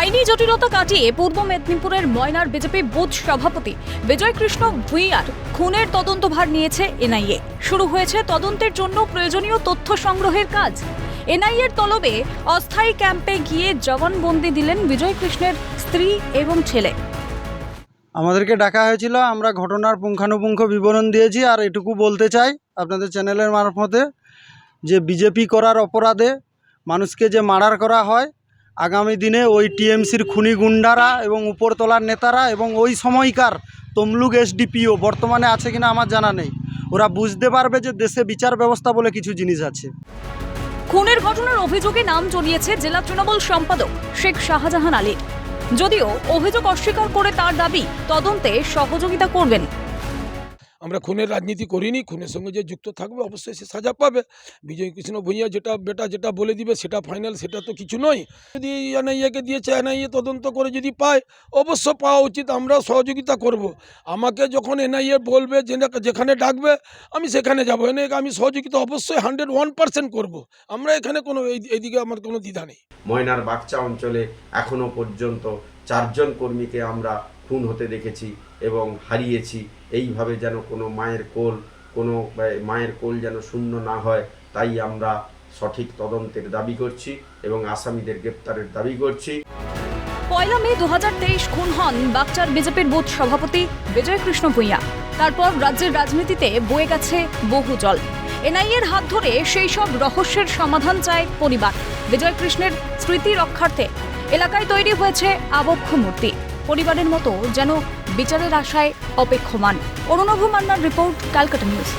আইনি জটিলতা কাটিয়ে পূর্ব মেদিনীপুরের ময়নার বিজেপি বুথ সভাপতি বিজয় কৃষ্ণ ভুইয়ার খুনের তদন্তভার নিয়েছে এনআইএ। শুরু হয়েছে তদন্তের জন্য প্রয়োজনীয় তথ্য সংগ্রহের কাজ। এনআইএর তলবে অস্থায়ী ক্যাম্পে গিয়ে জবানবন্দি দিলেন বিজয় কৃষ্ণের স্ত্রী এবং ছেলে। আমাদেরকে ডাকা হয়েছিল, আমরা ঘটনার পুঙ্খানুপুঙ্খ বিবরণ দিয়েছি, আর এটুকু বলতে চাই আপনাদের চ্যানেলের মারফতে যে বিজেপি করার অপরাধে মানুষকে যে মার্ডার করা হয় আগামী দিনে ওই টিএমসির খুনি গুন্ডারা এবং উপরতলার নেতারা এবং ওই সময়কার তমলুক এসডিপিও বর্তমানে আছে কিনা আমার জানা নেই। ওরা বুঝতে পারবে যে দেশে বিচার ব্যবস্থা বলে কিছু জিনিস আছে। খুনের ঘটনার অভিযোগে নাম জড়িয়েছে জেলা তৃণমূল সম্পাদক শেখ শাহজাহান আলী। যদিও অভিযোগ অস্বীকার করে তার দাবি তদন্তে সহযোগিতা করবেন আমরা খুনের রাজনীতি করিনি, খুনের সঙ্গে যে যুক্ত থাকবে অবশ্যই সে সাজা পাবে। বিজয় কৃষ্ণ ভূঁইয়া যেটা বেটা যেটা বলে দিবে, সেটা ফাইনাল সেটা তো কিছু নয়। যদি এনআইএকে দিয়েছে, এনআইএ তদন্ত করে যদি পায়, অবশ্য পাওয়া উচিত আমরা সহযোগিতা করব। আমাকে যখন এনআইএ বলবে যেখানে ডাকবে, আমি সেখানে যাব। এনে আমি সহযোগিতা অবশ্যই হান্ড্রেড ওয়ান পার্সেন্ট করব। আমরা এখানে কোনো, এই- এইদিকে আমার কোনো দ্বিধা নেই। ময়নার বাগচা অঞ্চলে এখনও পর্যন্ত চারজন কর্মীকে আমরা খুন হতে দেখেছি এবং হারিয়েছি। এইভাবে যেন কোনো মায়ের কোল, কোনো মায়ের কোল যেন শূন্য না হয়, তাই আমরা সঠিক তদন্তের দাবি করছি এবং আসামিদের গ্রেপ্তারের দাবি করছি। পয়লা মে দু হাজার তেইশ খুন হন বাগচার বিজেপির বুথ সভাপতি বিজয় কৃষ্ণ ভূঁইয়া। তারপর রাজ্যের রাজনীতিতে বয়ে গেছে বহু জল এনআইএর হাত ধরে সেই সব রহস্যের সমাধান চায় পরিবার। বিজয় কৃষ্ণের স্মৃতি রক্ষার্থে এলাকায় তৈরি হয়েছে আবক্ষ মূর্তি। পরিবারের মতো যেন বিচারের আশায় অপেক্ষমান। অরুণভ মান্নার রিপোর্ট ক্যালকাটা নিউজ।